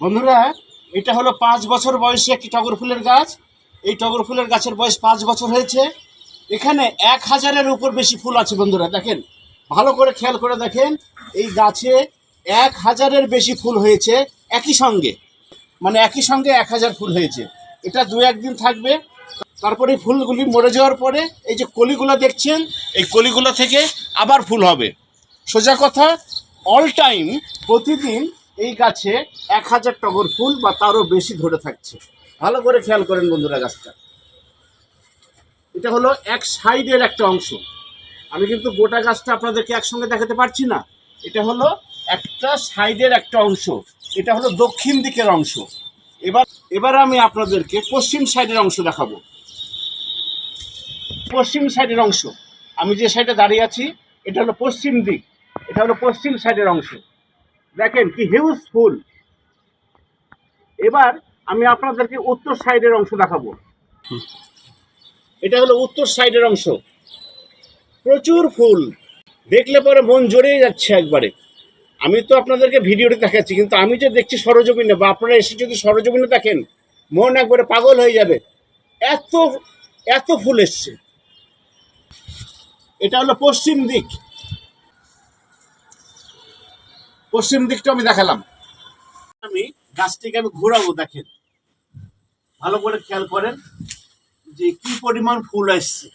বন্ধুরা, এটা হলো পাঁচ বছর বয়সী একটি টগর ফুলের গাছ। এই টগর ফুলের গাছের বয়স পাঁচ বছর হয়েছে। এখানে এক হাজারের উপর বেশি ফুল আছে বন্ধুরা, দেখেন। ভালো করে খেয়াল করে দেখেন, এই গাছে এক হাজারের বেশি ফুল হয়েছে একই সঙ্গে। মানে একই সঙ্গে এক হাজার ফুল হয়েছে। এটা দু একদিন থাকবে। তারপরে ফুলগুলি মরে যাওয়ার পরে এই যে কলিগুলো দেখছেন, এই কলিগুলো থেকে আবার ফুল হবে। সোজা কথা অল টাইম প্রতিদিন এই গাছে এক হাজার টগর ফুল বা তারও বেশি ধরে থাকছে। ভালো করে খেয়াল করেন বন্ধুরা গাছটা। এটা হলো এক সাইডের একটা অংশ। আমি কিন্তু গোটা গাছটা আপনাদেরকে একসঙ্গে দেখাতে পারছি না। এটা হলো একটা সাইডের একটা অংশ। এটা হলো দক্ষিণ দিকের অংশ। এবার এবার আমি আপনাদেরকে পশ্চিম সাইডের অংশ দেখাবো। পশ্চিম সাইডের অংশ। আমি যে সাইডে দাঁড়িয়ে আছি, এটা হলো পশ্চিম দিক। এটা হলো পশ্চিম সাইডের অংশ। দেখেন কি হিউজ ফুল। এবার আমি আপনাদেরকে উত্তর সাইডের অংশ দেখাবো। এটা হলো উত্তর সাইডের অংশ। প্রচুর ফুল। দেখলে পরে মন জড়িয়ে যাচ্ছে একবারে। আমি তো আপনাদেরকে ভিডিওটি দেখাচ্ছি, কিন্তু আমি যে দেখছি সরজমিনে, বা আপনারা এসে যদি সরজমিনে দেখেন, মন একবারে পাগল হয়ে যাবে। এত এত ফুল এসছে। এটা হলো পশ্চিম দিক। পশ্চিম দিকটা আমি দেখালাম। আমি গাছটিকে আমি ঘোরাবো, দেখেন। ভালো করে খেয়াল করেন যে কি পরিমাণ ফুল আসছে।